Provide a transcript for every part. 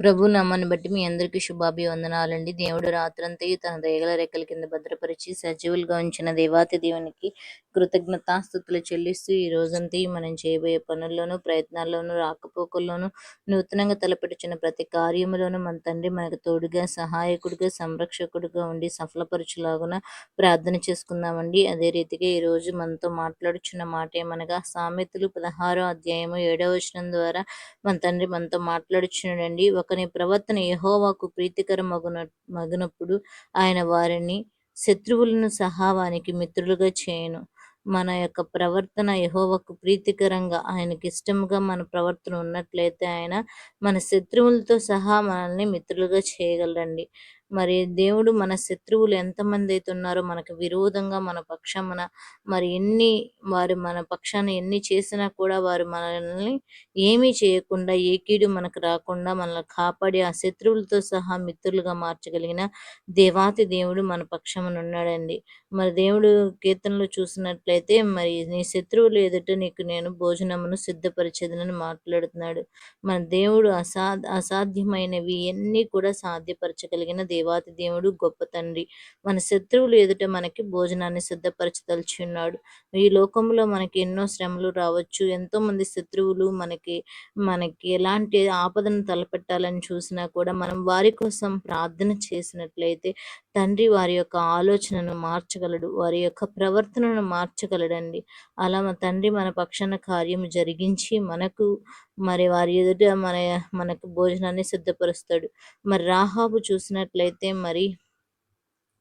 ప్రభు నమ్మని బట్టి మీ అందరికీ శుభాభివందనాలండి. దేవుడు రాత్రంతయు తన దయగల రెక్కల కింద భద్రపరిచి సజీవులుగా ఉంచిన దేవాతి దేవునికి కృతజ్ఞతాస్థుతులు చెల్లిస్తూ ఈ రోజంతయు మనం చేయబోయే పనుల్లోనూ ప్రయత్నాల్లోనూ రాకపోకల్లోనూ నూతనంగా తలపెట్టుచున్న ప్రతి కార్యములోనూ మన తండ్రి మనకు తోడుగా సహాయకుడిగా సంరక్షకుడిగా ఉండి సఫలపరచులాగున ప్రార్థన చేసుకుందామండి. అదే రీతిగా ఈ రోజు మనతో మాట్లాడుచున్న మాట ఏమనగా సామెతలు పదహారో అధ్యాయము ఏడవ వచనం ద్వారా మన తండ్రి మనతో మాట్లాడుచున్నాడండి. ఒకని ప్రవర్తన యహోవాకు ప్రీతికర మగున మగినప్పుడు ఆయన వారిని శత్రువులను సహావానికి మిత్రులుగా చేయను. మన యొక్క ప్రవర్తన యహోవకు ప్రీతికరంగా ఆయనకి ఇష్టముగా మన ప్రవర్తన ఉన్నట్లయితే ఆయన మన శత్రువులతో సహా మనల్ని మిత్రులుగా చేయగలరండి మరి దేవుడు మన శత్రువులు ఎంతమంది అయితే ఉన్నారో మనకు విరోధంగా మన పక్షమున మరి ఎన్ని వారు మన పక్షాన ఎన్ని చేసినా కూడా వారు మనల్ని ఏమీ చేయకుండా ఏ కీడు మనకు రాకుండా మనల్ని కాపాడి ఆ శత్రువులతో సహా మిత్రులుగా మార్చగలిగిన దేవాతి దేవుడు మన పక్షమున ఉన్నాడండి. మరి దేవుడు కీర్తనలు చూసినట్లయితే మరి నీ శత్రువులు ఎదుట నీకు నేను భోజనమును సిద్ధపరిచేదనని మాట్లాడుతున్నాడు. మన దేవుడు అసా అసాధ్యమైనవి ఎన్ని కూడా సాధ్యపరచగలిగిన దేవుడు దేవాతి దేవుడు గొప్ప తండ్రి. మన శత్రువులు ఎదుట మనకి భోజనాన్ని సిద్ధపరచదలుచున్నాడు ఈ లోకంలో మనకి ఎన్నో శ్రమలు రావచ్చు. ఎంతో మంది శత్రువులు మనకి మనకి ఎలాంటి ఆపదను తలపెట్టాలని చూసినా కూడా మనం వారి కోసం ప్రార్థన చేసినట్లయితే తండ్రి వారి యొక్క ఆలోచనను మార్చగలడు వారి యొక్క ప్రవర్తనను మార్చగలడండి. అలా మా తండ్రి మన పక్షాన కార్యం జరిగించి మనకు మరి వారి ఎదుట మన మనకు భోజనాన్ని సిద్ధపరుస్తాడు. మరి రాహాబు చూసినట్లయితే మరి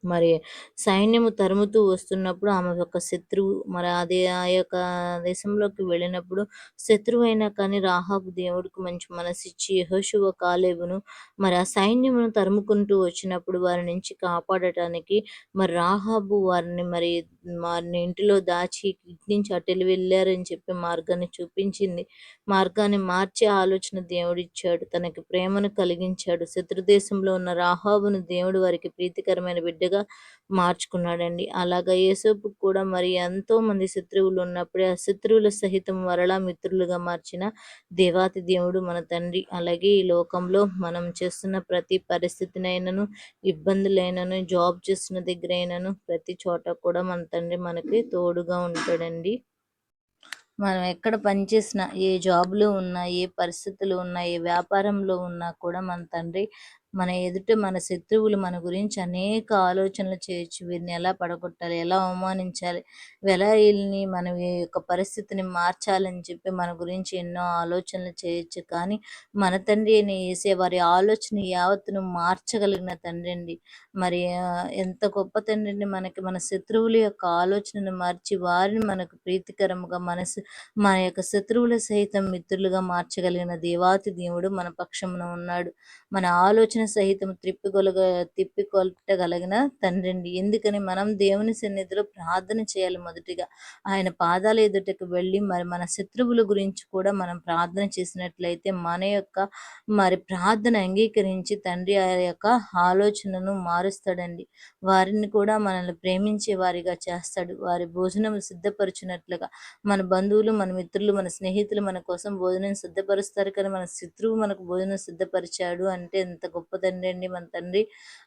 మరి సైన్యము తరుముతూ వస్తున్నప్పుడు ఆమె యొక్క శత్రువు. మరి అది ఆ యొక్క దేశంలోకి వెళ్ళినప్పుడు శత్రువు అయినా కానీ రాహాబు దేవుడికి మంచి మనసిచ్చి యహోశువ కాలేబును మరి ఆ సైన్యమును తరుముకుంటూ వచ్చినప్పుడు వారి నుంచి కాపాడటానికి మరి రాహాబు వారిని మరి వారిని ఇంటిలో దాచి ఇటు నుంచి అటు వెళ్ళారని చెప్పి మార్గాన్ని చూపించింది. మార్గాన్ని మార్చే ఆలోచన దేవుడిచ్చాడు. తనకి ప్రేమను కలిగించాడు. శత్రుదేశంలో ఉన్న రాహాబును దేవుడు వారికి ప్రీతికరమైన బిడ్డగా బిడ్డగా మార్చుకున్నాడండి. అలాగా యేసోపు కూడా మరి ఎంతో మంది శత్రువులు ఉన్నప్పుడే ఆ శత్రువుల సహితం వరలా మిత్రులుగా మార్చిన దేవాతి దేవుడు మన తండ్రి. అలాగే ఈ లోకంలో మనం చేస్తున్న ప్రతి పరిస్థితినైనాను ఇబ్బందులైనను జాబ్ చేస్తున్న దగ్గరైనాను ప్రతి చోట కూడా మన తండ్రి మనకి తోడుగా ఉంటాడండి. మనం ఎక్కడ పనిచేసినా ఏ జాబ్లో ఉన్నా ఏ పరిస్థితులు ఉన్నా ఏ వ్యాపారంలో ఉన్నా కూడా మన తండ్రి మన ఎదుట మన శత్రువులు మన గురించి అనేక ఆలోచనలు చేయొచ్చు. వీరిని ఎలా పడగొట్టాలి? ఎలా అవమానించాలి? ఎలా వీళ్ళని మన యొక్క పరిస్థితిని మార్చాలని చెప్పి మన గురించి ఎన్నో ఆలోచనలు చేయొచ్చు. కానీ మన తండ్రి అని వేసే వారి ఆలోచన యావత్తును మార్చగలిగిన తండ్రి అండి. మరి ఎంత గొప్ప తండ్రిని మనకి. మన శత్రువుల యొక్క ఆలోచనను మార్చి వారిని మనకు ప్రీతికరముగా మనసు మన యొక్క శత్రువుల సహితం మిత్రులుగా మార్చగలిగిన దేవాతి దేవుడు మన పక్షమున ఉన్నాడు. మన ఆలోచన సహితం త్రిప్పికొలగ తిప్పికొట్టగలిగిన తండ్రి ఎందుకని? మనం దేవుని సన్నిధిలో ప్రార్థన చేయాలి మొదటిగా. ఆయన పాదాల ఎదుటకు వెళ్ళి మరి మన శత్రువుల గురించి కూడా మనం ప్రార్థన చేసినట్లయితే మన యొక్క మరి ప్రార్థన అంగీకరించి తండ్రి ఆ యొక్క ఆలోచనను మారుస్తాడండి. వారిని కూడా మనల్ని ప్రేమించే వారిగా చేస్తాడు. వారి భోజనం సిద్ధపరిచినట్లుగా మన బంధువులు మన మిత్రులు మన స్నేహితులు మన కోసం భోజనం సిద్ధపరుస్తారు. కానీ మన శత్రువు మనకు భోజనం సిద్ధపరిచాడు అంటే ఎంత గొప్ప తండ్రి అండి మన తండ్రి.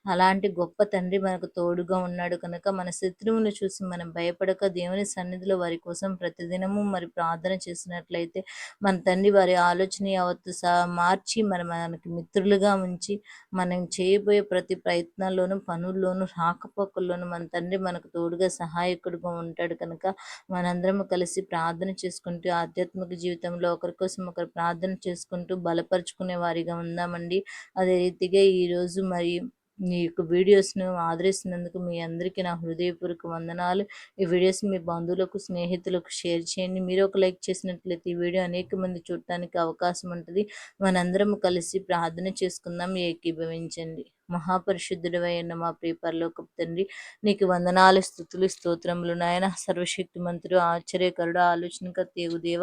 అలాంటి గొప్ప తండ్రి మనకు తోడుగా ఉన్నాడు కనుక మన శత్రువుని చూసి మనం భయపడక దేవుని సన్నిధిలో వారి కోసం ప్రతిదినము మరి ప్రార్థన చేసినట్లయితే మన తండ్రి వారి ఆలోచన యావత్తు మార్చి మరి మనకి మిత్రులుగా ఉంచి మనం చేయబోయే ప్రతి ప్రయత్నాల్లోనూ పనుల్లోనూ రాకపోకల్లోనూ మన తండ్రి మనకు తోడుగా సహాయకుడుగా ఉంటాడు కనుక మనందరం కలిసి ప్రార్థన చేసుకుంటూ ఆధ్యాత్మిక జీవితంలో ఒకరి కోసం ఒకరు ప్రార్థన చేసుకుంటూ బలపరుచుకునే వారిగా ఉందామండి. అదే రీతిగా ఈరోజు మరి మీ యొక్క వీడియోస్ను ఆదరిస్తున్నందుకు మీ అందరికీ నా హృదయపూర్వక వందనాలు. ఈ వీడియోస్ మీ బంధువులకు స్నేహితులకు షేర్ చేయండి. మీరు ఒక లైక్ చేసినట్లయితే ఈ వీడియో అనేక మంది చూడటానికి అవకాశం ఉంటుంది. మనందరం కలిసి ప్రార్థన చేసుకుందాం. ఏకీభవించండి. మహాపరిశుద్ధుడైన మా ప్రియపరలోకపు తండ్రి నీకు వందనాలు స్థుతులు స్తోత్రములు నాయన. సర్వశక్తి మంత్రుడు ఆశ్చర్యకరుడు ఆలోచనక దేవ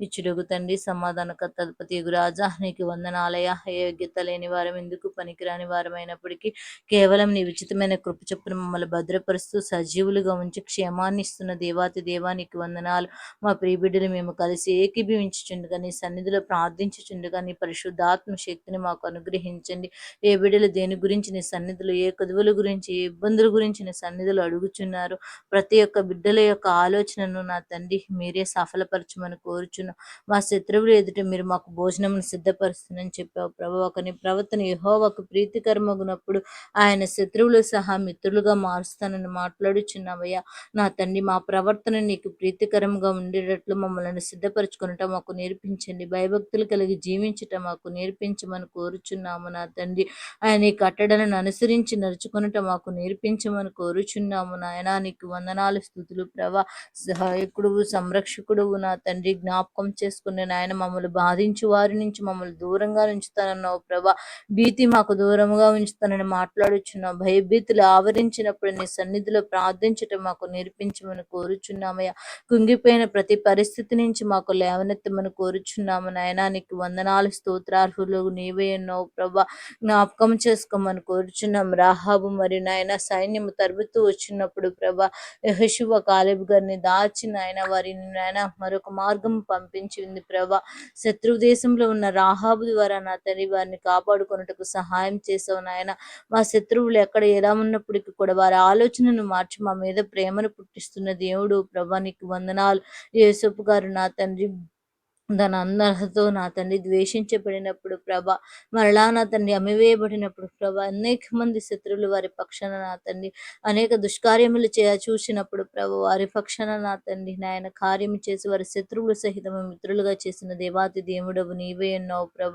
ఇచ్చుడుగు తండ్రి సమాధానకర్త అధిపతి రాజా నీకు వందనాలయ. యోగ్యత లేని వారం ఎందుకు పనికిరాని వారమైనప్పటికీ కేవలం నీ ఉచితమైన కృప చొప్పున మమ్మల్ని భద్రపరుస్తూ సజీవులుగా ఉంచి క్షేమాన్ని ఇస్తున్న దేవాతి దేవానికి వందనాలు. మా ప్రియబిడ్డలు మేము కలిసి ఏకీభవించుచుండగా నీ సన్నిధిలో ప్రార్థించుచుండగా నీ పరిశుద్ధాత్మ శక్తిని మాకు అనుగ్రహించండి. ఏ బిడ్డలు దేని గురించి నీ సన్నిధిలో ఏ కదువుల గురించి ఏ ఇబ్బందుల గురించి నీ సన్నిధిలో అడుగుచున్నారు ప్రతి ఒక్క బిడ్డల యొక్క ఆలోచనను నా తండ్రి మీరే సఫలపరచమని కోరుచున్నాం మా శత్రువులు ఎదుట మీరు మాకు భోజనం సిద్ధపరుస్తుందని చెప్పావు ప్రభు. ఒకని ప్రవర్తన యహోవకు ప్రీతికరమగునప్పుడు ఆయన శత్రువులు సహా మిత్రులుగా మారుస్తానని మాట్లాడుచున్నావయ్యా. నా తండ్రి మా ప్రవర్తన నీకు ప్రీతికరంగా ఉండేటట్లు మమ్మల్ని సిద్ధపరచుకునట మాకు నేర్పించండి. భయభక్తులు కలిగి జీవించటం మాకు నేర్పించమని కోరుచున్నాము నా తండ్రి. ఆయన ఈ కట్టడలను అనుసరించి నడుచుకునటం మాకు నేర్పించమని కోరుచున్నాము నాయన. నీకు వందనాలు స్థుతులు ప్రభా. సహాయకుడు సంరక్షకుడు నా తండ్రి. జ్ఞాపకం చేసుకునే నాయన మమ్మల్ని బాధించు వారి నుంచి మమ్మల్ని దూరంగా ఉంచుతానన్నావు ప్రభా. భీతి మాకు దూరంగా ఉంచుతానని మాట్లాడుచున్నావు. భయభీతులు ఆవరించినప్పుడు నీ సన్నిధిలో ప్రార్థించటం మాకు నేర్పించమని కోరుచున్నామయ్యా. కుంగిపోయిన ప్రతి పరిస్థితి నుంచి మాకు లేవనెత్తమని కోరుచున్నాము నాయన. నీకు వందనాలు స్తోత్రార్హులు నీవే ఉన్నావు ప్రభా. జ్ఞాపకం చేసుకోమని కోరుచున్నాం రాహాబు మరి నాయన సైన్యము తరుపుతూ వచ్చినప్పుడు ప్రభా యహశివ కాలేబు గారిని దాచి నాయన వారిని నాయన మరొక మార్గం పంపి పంపించింది ప్రభా. శత్రు దేశంలో ఉన్న రాహాబు ద్వారా నా తండ్రి వారిని కాపాడుకొనుటకు సహాయం చేసావు నాయన. మా శత్రువులు ఎక్కడ ఎలా ఉన్నప్పటికీ కూడా వారి ఆలోచనను మార్చి మా మీద ప్రేమను పుట్టిస్తున్న దేవుడు ప్రభా నీకు వందనాలు. యేసపు గారు నా తండ్రి దాని అందరితో నా తండ్రి ద్వేషించబడినప్పుడు ప్రభ మరలా నా తండ్రి అమివేయబడినప్పుడు ప్రభ అనేక మంది శత్రువులు వారి పక్షాన నా తండ్రి అనేక దుష్కార్యములు చే చూసినప్పుడు ప్రభ వారి పక్షాన నా తండ్రి నాయన కార్యం చేసి వారి శత్రువులు సహితము మిత్రులుగా చేసిన దేవాతి దేవుడవు నీవే ఉన్నావు ప్రభ.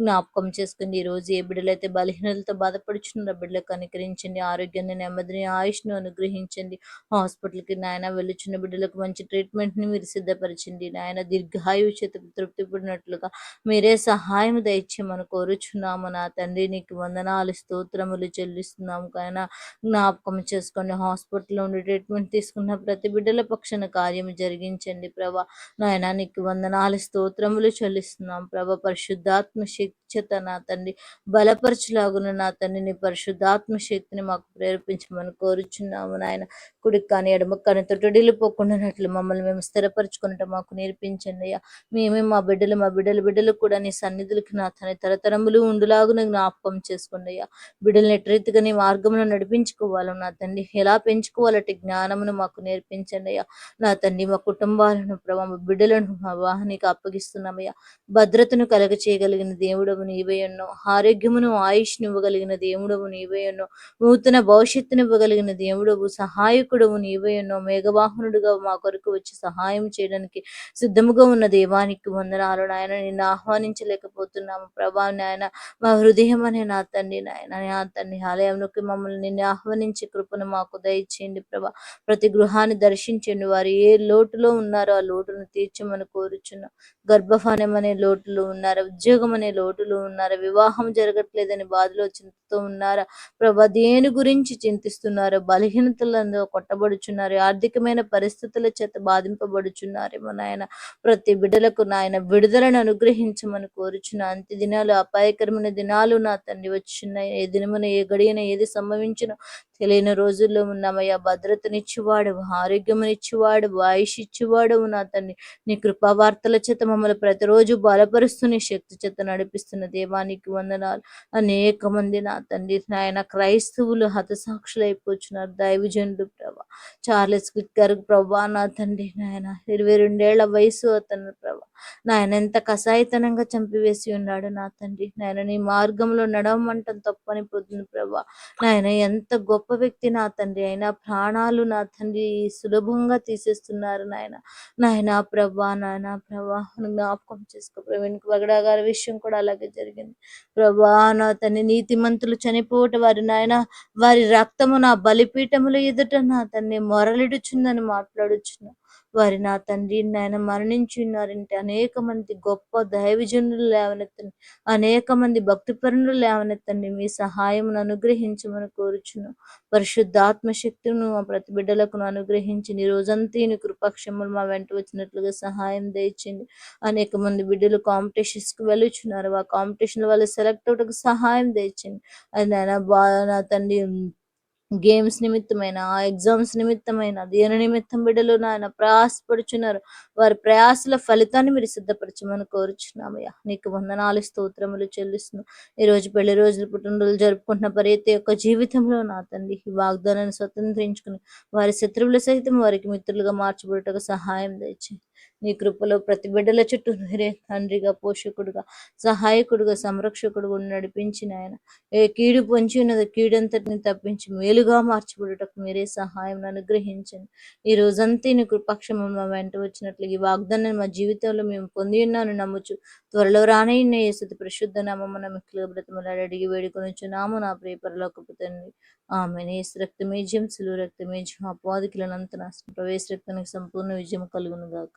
జ్ఞాపకం చేసుకుని ఈరోజు ఏ బిడ్డలైతే బలహీనలతో బాధపడుచున్న బిడ్డలకు అనుకరించండి ఆరోగ్యాన్ని నెమ్మదిని ఆయుష్ను అనుగ్రహించండి. హాస్పిటల్కి నాయన వెళ్ళుచున్న బిడ్డలకు మంచి ట్రీట్మెంట్ని మీరు సిద్ధపరచండి. నాయన దీర్ఘాయు చేత తృప్తి పడినట్లుగా మీరే సహాయం దయచేయమని కోరుచున్నాము నా తండ్రి నీకు వందనాలు స్తోత్రములు చెల్లిస్తున్నాము కాయన జ్ఞాపకం చేసుకోండి. హాస్పిటల్లో ఉండి ట్రీట్మెంట్ తీసుకున్న ప్రతి బిడ్డల పక్షాన కార్యం జరిగించండి ప్రభా. నాయన నీకు వందనాలు స్తోత్రములు చెల్లిస్తున్నాం. ప్రభ పరిశుద్ధాత్మ శక్తిత నా తండ్రి బలపరచులాగున నా తండ్రి నీ పరిశుద్ధాత్మ శక్తిని మాకు ప్రేరేపించమని కోరుచున్నాము నాయన. కుడికి కానీ ఎడమ కానీ తొట్టడిల్లిపోకుండానట్లు మమ్మల్ని మేము స్థిరపరచుకున్నట్టు మాకు నేర్పించండి అయ్యా. మేమే మా బిడ్డలు మా బిడ్డల బిడ్డలు కూడా నీ సన్నిధులకి నా తన తరతరములు ఉండులాగున జ్ఞాపకం చేసుకోండి అయ్యా. బిడ్డలు ఎట్రీతిగా నీ మార్గంలో నడిపించుకోవాలి నా తండ్రి ఎలా పెంచుకోవాలంటే జ్ఞానమును మాకు నేర్పించండి అయ్యా. నా తండ్రి మా కుటుంబాలను ప్రభావ మా బిడ్డలను మా వాహనికి అప్పగిస్తున్నామయ్యా భద్రతను కలగ చేయగలిగిన దేవుడవు నీవే ఉన్నావు ఆరోగ్యమును ఆయుష్ను ఇవ్వగలిగిన దేవుడవు నీవే ఉన్నావు నూతన భవిష్యత్తును ఇవ్వగలిగిన దేవుడవు సహాయకుడవు నీవే ఉన్నావు మేఘవాహనుడుగా మా కొరకు వచ్చి సహాయం చేయడానికి సిద్ధముగా ఉన్న దేవానికి వందనాలు. నాయన నిన్ను ఆహ్వానించలేకపోతున్నాము. ప్రభా నాయన మా హృదయం అనే నా తండ్రి. నాయన నా తండ్రి ఆలయంలోకి మమ్మల్ని నిన్ను ఆహ్వానించి కృపను మాకు దయచేయండి ప్రభా. ప్రతి గృహాన్ని దర్శించండి. వారు ఏ లోటులో ఉన్నారో ఆ లోటును తీర్చమని కోరుచున్నాం. గర్భఫానం అనే లోటులు ఉన్నారా? ఉద్యోగం అనే లోటులు ఉన్నారా? వివాహం జరగట్లేదని బాధలో చింతతో ఉన్నారా? ప్రభా దేని గురించి చింతిస్తున్నారు? బలహీనతలందో కొట్టబడుచున్నారు ఆర్థికమైన పరిస్థితుల చేత బాధింపబడుచున్నారేమో నాయన. ప్రతి బిడ్డలకు నాయన విడుదలను అనుగ్రహించమని కోరుచున్న అంత్య దినాలు అపాయకరమైన దినాలు నా తండ్రి వచ్చినాయి ఏ దినమున ఏ గడియన ఏది సంభవించిన తెలియని రోజుల్లో ఉన్నామయ్యా. భద్రతనిచ్చివాడు ఆరోగ్యమునిచ్చివాడు ఆయుష్ ఇచ్చివాడు నా తండ్రి. నీ కృపావార్తల చేత మమ్మల్ని ప్రతిరోజు బలపరుస్తూ శక్తి చేత నడిపిస్తున్న దేవానికి వందనాలు. అనేక మంది నా తండ్రి నాయన క్రైస్తవులు హతసాక్షులైపోతున్నారు దైవజనులు ప్రభు చార్లెస్ గారు ప్రభా నా తండ్రి నాయన ఇరవై రెండేళ్ళ వయసు అతను ప్రభా. నాయన ఎంత కషాయితనంగా చంపివేసి ఉన్నాడు నా తండ్రి. నాయన నీ మార్గంలో నడవమంటం తప్పని పొద్దున ప్రభా. నాయన ఎంత గొప్ప వ్యక్తి నా తండ్రి అయినా ప్రాణాలు నా తండ్రి సులభంగా తీసేస్తున్నారు నాయన. నాయన ప్రభా నాయన ప్రభా జ్ఞాపకం చేసుకో ప్రవీణ్ వగడా గారి విషయం కూడా అలాగే జరిగింది. ప్రభా నా తండ్రి నీతిమంతులు చనిపోవట వారి నాయన వారి రక్తము నా బలిపీఠములు ఎదుట నా తన్ని మొరలిడుచుందని మాట్లాడుచున్నా వారి నా తండ్రి నాయన మరణించి ఉన్నారంటే అనేక మంది గొప్ప దైవజనులు లేవనెత్తండి అనేక మంది భక్తిపరులు లేవనెత్తండి మీ సహాయమును అనుగ్రహించమని కోరుచును. పరిశుద్ధాత్మ శక్తిను మా ప్రతి బిడ్డలకు అనుగ్రహించి ఈ రోజంతా ఈ కృపాక్షములు మా వెంట వచ్చినట్లుగా సహాయం దయచండి అనేక మంది బిడ్డలు కాంపిటీషన్స్కి వెళ్ళుచున్నారు. ఆ కాంపిటీషన్ వల్ల సెలెక్ట్ అవటకు సహాయం దయచండి అది నాయన బాగా నా తండ్రి గేమ్స్ నిమిత్తమైన ఆ ఎగ్జామ్స్ నిమిత్తమైన దేని నిమిత్తం బిడ్డలు నాయన ప్రయాసపడుచున్నారు. వారి ప్రయాసల ఫలితాన్ని మీరు సిద్ధపరచమని కోరుచున్నామయ్యా. నీకు వందనాలు స్తోత్రములు చెల్లిస్తున్నాం. ఈ రోజు పెళ్ళి రోజులు పుట్టినరోజులు జరుపుకుంటున్న ప్రతి ఒక్క జీవితంలో నా తండ్రి ఈ వాగ్దానాన్ని స్వతంత్రించుకుని వారి శత్రువుల సహితం వారికి మిత్రులుగా మార్చబడటకు సహాయం దయచేయి. నీ కృపలో ప్రతి బిడ్డల చుట్టూ మీరే తండ్రిగా పోషకుడుగా సహాయకుడుగా సంరక్షకుడుగా నడిపించిన ఆయన ఏ కీడు పొంచి ఉన్నది కీడంతటిని తప్పించి మేలుగా మార్చిబడుటకు మీరే సహాయం అనుగ్రహించండి. ఈ రోజంతా నీ కృపక్షమం మా వెంట వచ్చినట్లు ఈ వాగ్దానం మా జీవితంలో మేము పొంది ఉన్నాను నమ్ముచు. త్వరలో రానయ్య యేసుది ప్రశుద్ధ నామమున మిక్కులుగా బ్రతమలాడి అడిగి వేడుకొని నాము నా ప్రియ పరలోకపు తండ్రి. ఆమె నేస్ రక్తమేజ్యం సులువు రక్తమేజ్యం అపాధికులనంత నాశనం ప్రవేశ రక్తానికి సంపూర్ణ విజయం కలుగును గాక.